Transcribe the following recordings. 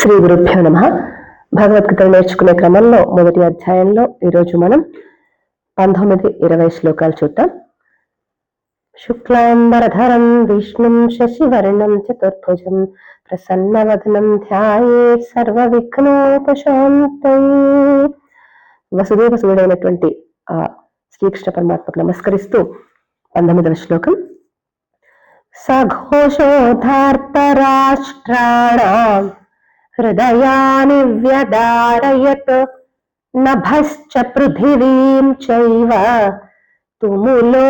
శ్రీ గురుభ్యో నమ. భగవద్గీత నేర్చుకునే క్రమంలో మొదటి అధ్యాయంలో ఈరోజు మనం పంతొమ్మిది ఇరవై శ్లోకాలు చూద్దాం. శుక్లాంబరధరం విష్ణుం శశివర్ణం చతుర్భుజం ప్రసన్నవదనం ధ్యాయే సర్వ విఘ్నోపశాంతై వసుదేవ సూర్యుడైనటువంటి ఆ శ్రీకృష్ణ పరమాత్మకు నమస్కరిస్తూ పంతొమ్మిదవ శ్లోకం. సఘోషోధార్తరాష్ట్రాణం హృదయాని వ్యదారయత్ నభశ్చ పృథివీం చైవ తుములో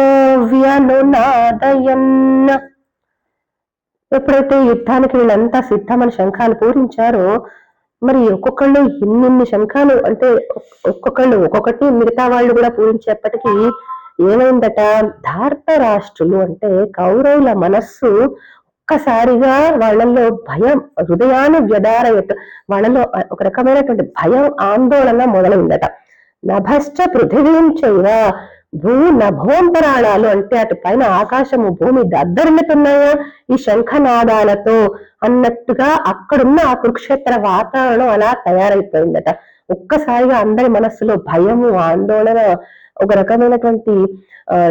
వ్యనునాదయన్. ఎప్పుడైతే యుద్ధానికి వీళ్ళంతా సిద్ధమని శంఖాలు పూరించారో మరి ఒక్కొక్కళ్ళు ఇన్నిన్ని శంఖాలు అంటే ఒక్కొక్కళ్ళు ఒక్కొక్కటి మిగతా వాళ్ళు కూడా పూరించేప్పటికీ ఏమైందట? ధార్త రాష్ట్రులు అంటే కౌరవుల మనస్సు ఒక్కసారిగా వాళ్ళల్లో భయం హృదయాన్ని వ్యదారయట్ వాళ్ళలో ఒక రకమైనటువంటి భయం ఆందోళన మొదలైందట. నభశ్చ పృథివీం చైవ భూ నభోంతరాళాలు అంటే అటు పైన ఆకాశము భూమి దద్దరిల్లుతున్నాయా? ఈ శంఖనాదాలతో అన్నట్టుగా అక్కడున్న ఆ కురుక్షేత్ర వాతావరణం అలా తయారైపోయిందట. ఒక్కసారిగా అందరి మనస్సులో భయము ఆందోళన ఒక రకమైనటువంటి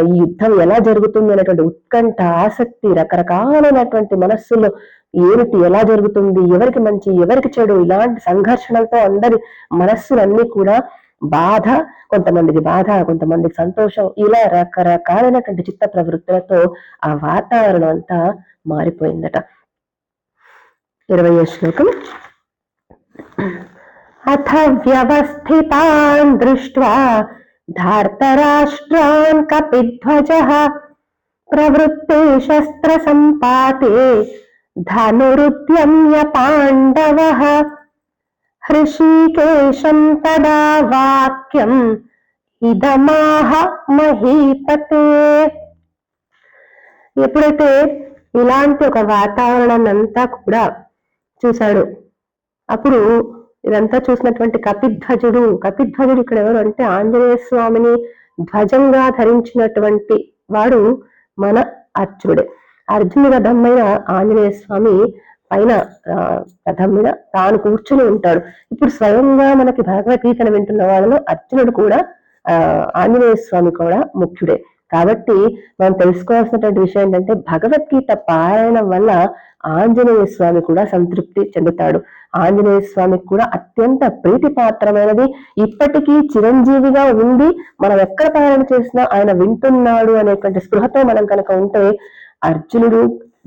ఈ యుద్ధం ఎలా జరుగుతుంది అనేటువంటి ఉత్కంఠ ఆసక్తి రకరకాలైనటువంటి మనస్సులో ఏమిటి ఎలా జరుగుతుంది ఎవరికి మంచి ఎవరికి చెడు ఇలాంటి సంఘర్షణలతో అందరి మనస్సులన్నీ కూడా బాధ కొంతమందికి బాధ కొంతమందికి సంతోషం ఇలా రకరకాలైనటువంటి చిత్త ప్రవృత్తులతో ఆ వాతావరణం అంతా మారిపోయిందట. ఇరవై శ్లోకం. అథ వ్యవస్థితాన్ దృష్ట్వా धार्तराष्ट्रान् कपिध्वजः प्रवृत्ते शस्त्रसम्पाते धनुरुद्यम्य पाण्डवः हृषीकेशं तदा वाक्यम् ఇదమాహ మహీపతే. ఎప్పుడైతే ఇలాంటి ఒక వాతావరణం అంతా కూడా చూశాడు అప్పుడు ఇదంతా చూసినటువంటి కపిధ్వజుడు. కపిధ్వజుడు ఇక్కడ ఎవరు అంటే ఆంజనేయ స్వామిని ధ్వజంగా ధరించినటువంటి వాడు మన అర్జునుడే. అర్జునుడి రథం మీద ఆంజనేయ స్వామి పైన రథం మీద తాను కూర్చుని ఉంటాడు. ఇప్పుడు స్వయంగా మనకి భగవద్గీతను వింటున్న వాళ్ళలో అర్జునుడు కూడా ఆ ఆంజనేయ స్వామి కూడా ముఖ్యుడే. కాబట్టి మనం తెలుసుకోవాల్సినటువంటి విషయం ఏంటంటే భగవద్గీత పారాయణం వల్ల ఆంజనేయ స్వామి కూడా సంతృప్తి చెందుతాడు. ఆంజనేయ స్వామికి కూడా అత్యంత ప్రీతిపాత్రమైనది. ఇప్పటికీ చిరంజీవిగా ఉండి మనం ఎక్కడ పారాయణ చేసినా ఆయన వింటున్నాడు అనేటువంటి స్పృహతో మనం కనుక ఉంటే అర్జునుడు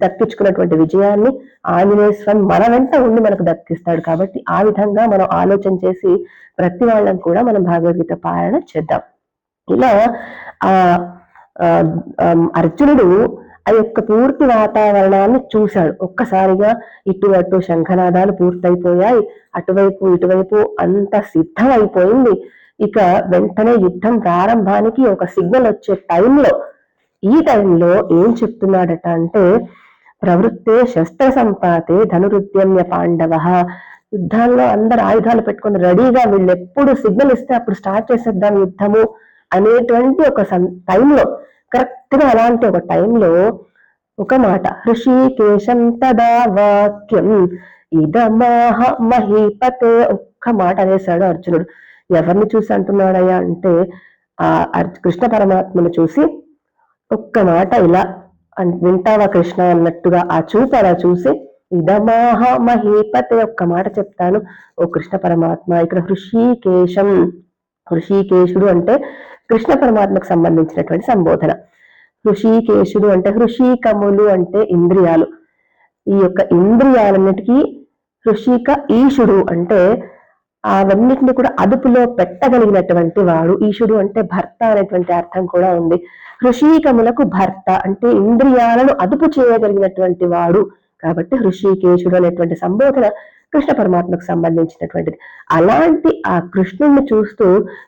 దక్కించుకున్నటువంటి విజయాన్ని ఆంజనేయ స్వామి మన వెంట ఉండి మనకు దక్కిస్తాడు కాబట్టి ఆ విధంగా మనం ఆలోచన చేసి ప్రతి వాళ్ళం కూడా మనం భగవద్గీత పారాయణ చేద్దాం. ఇలా ఆ అర్జునుడు ఆ యొక్క పూర్తి వాతావరణాన్ని చూశాడు. ఒక్కసారిగా ఇటు అటు శంఖనాదాలు పూర్తయిపోయాయి. అటువైపు ఇటువైపు అంత సిద్ధం అయిపోయింది ఇక వెంటనే యుద్ధం ప్రారంభానికి ఒక సిగ్నల్ వచ్చే టైంలో ఈ టైంలో ఏం చెప్తున్నాడట అంటే ప్రవృత్తే శస్త్ర సంపాతే ధనురుద్యమ్య పాండవ. యుద్ధాల్లో అందరు ఆయుధాలు పెట్టుకుని రెడీగా వీళ్ళు ఎప్పుడు సిగ్నల్ ఇస్తే అప్పుడు స్టార్ట్ చేసేద్దాం యుద్ధము అనేటువంటి ఒక టైంలో కరెక్ట్గా అలాంటి ఒక టైంలో ఒక మాట హృషికేశం తదా వాక్యం ఇదమాహ మహీపతే ఒక్క మాట అనేసాడు అర్జునుడు. ఎవరిని చూసి అంటున్నాడయ్యా అంటే ఆ కృష్ణ పరమాత్మను చూసి ఒక్క మాట ఇలా వింటావా కృష్ణ? అన్నట్టుగా ఆ చూపు అలా చూసి ఇదమాహ మహీపతే ఒక్క మాట చెప్తాను. ఓ కృష్ణ పరమాత్మ ఇక్కడ హృషికేశం హృషికేశుడు అంటే కృష్ణ పరమాత్మకు సంబంధించినటువంటి సంబోధన. హృషికేశుడు అంటే హృషికములు అంటే ఇంద్రియాలు. ఈ యొక్క ఇంద్రియాలన్నిటికీ హృషిక ఈశుడు అంటే అవన్నిటిని కూడా అదుపులో పెట్టగలిగినటువంటి వాడు. ఈశుడు అంటే భర్త అనేటువంటి అర్థం కూడా ఉంది. హృషికములకు భర్త అంటే ఇంద్రియాలను అదుపు చేయగలిగినటువంటి వాడు. కాబట్టి హృషికేశుడు అనేటువంటి సంబోధన కృష్ణ పరమాత్మకు సంబంధించినటువంటిది. అలాంటి ఆ కృష్ణుడిని చూస్తూ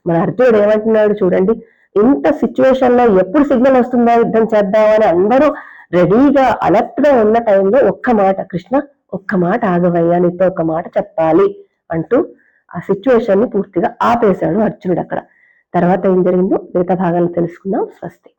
మన అర్జునుడు ఏమంటున్నాడు చూడండి ఇంత సిచ్యువేషన్లో ఎప్పుడు సిగ్నల్ వస్తుందా యుద్ధం చేద్దామని అందరూ రెడీగా అలర్ట్గా ఉన్న టైంలో ఒక్క మాట కృష్ణ ఒక్క మాట ఆగవయ్యా నీతో ఒక మాట చెప్పాలి అంటూ ఆ సిచ్యువేషన్ని పూర్తిగా ఆపేశాడు అర్జునుడు అక్కడ. తర్వాత ఏం జరిగిందో మిగతా భాగాలు తెలుసుకుందాం. స్వస్తి.